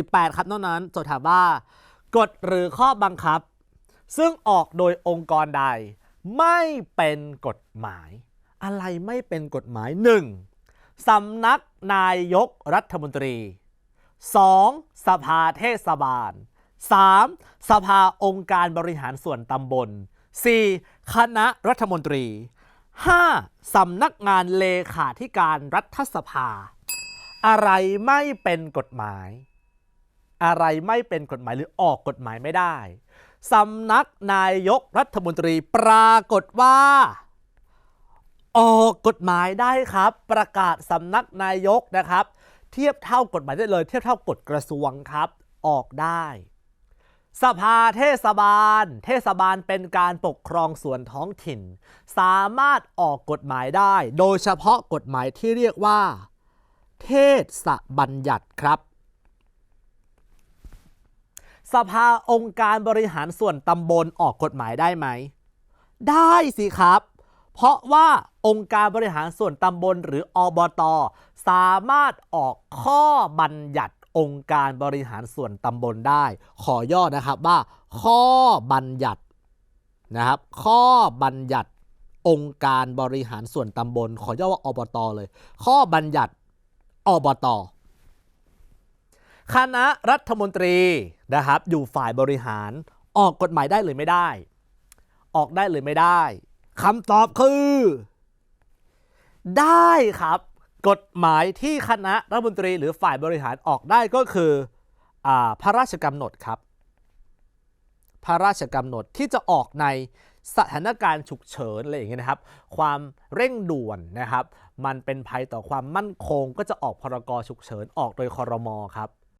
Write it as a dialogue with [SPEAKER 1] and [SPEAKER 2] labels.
[SPEAKER 1] 18 ครับนอกนั้นโจทย์ถามว่า กฎหรือข้อบังคับ ซึ่งออกโดยองค์กรใด ไม่เป็นกฎหมาย อะไรไม่เป็นกฎหมาย 1. สำนักนายกรัฐมนตรี 2. สภาเทศบาล 3. สภาองค์การบริหารส่วนตำบล 4. คณะรัฐมนตรี 5. สำนักงานเลขาธิการรัฐสภา อะไรไม่เป็นกฎหมาย อะไรไม่เป็นกฎหมายหรือออกกฎหมายไม่ได้สำนักนายกรัฐมนตรีปรากฏว่า ออกกฎหมายได้ครับ ประกาศสำนักนายกนะครับ เทียบเท่ากฎหมายได้เลย เทียบเท่ากฎกระทรวงครับ ออกได้ สภาเทศบาล เทศบาลเป็นการปกครองส่วนท้องถิ่น สามารถออกกฎหมายได้ โดยเฉพาะกฎหมายที่เรียกว่า เทศบัญญัติครับ สภาองค์การบริหารส่วนตำบลออกกฎหมายได้ไหม ได้สิครับ เพราะว่าองค์การบริหารส่วนตำบลหรืออบต สามารถออกข้อบัญญัติองค์การบริหารส่วนตำบลได้ ขอย่อนะครับว่า ข้อบัญญัตินะครับ ข้อบัญญัติองค์การบริหารส่วนตำบล ขอย่อว่าอบตเลย ข้อบัญญัติอบต คณะรัฐมนตรีนะครับอยู่ฝ่ายบริหารออกกฎหมายได้หรือไม่ได้ ออกได้หรือไม่ได้คำตอบคือ ได้ครับ กฎหมายที่คณะรัฐมนตรีหรือฝ่ายบริหารออกได้ก็คืออาพระราชกำหนดครับ พระราชกำหนดที่จะออกในสถานการณ์ฉุกเฉินอะไรอย่างเงี้ยนะครับ ความเร่งด่วนนะครับ มันเป็นภัยต่อความมั่นคง ก็จะออกพรกฉุกเฉินออกโดยคอรมอครับ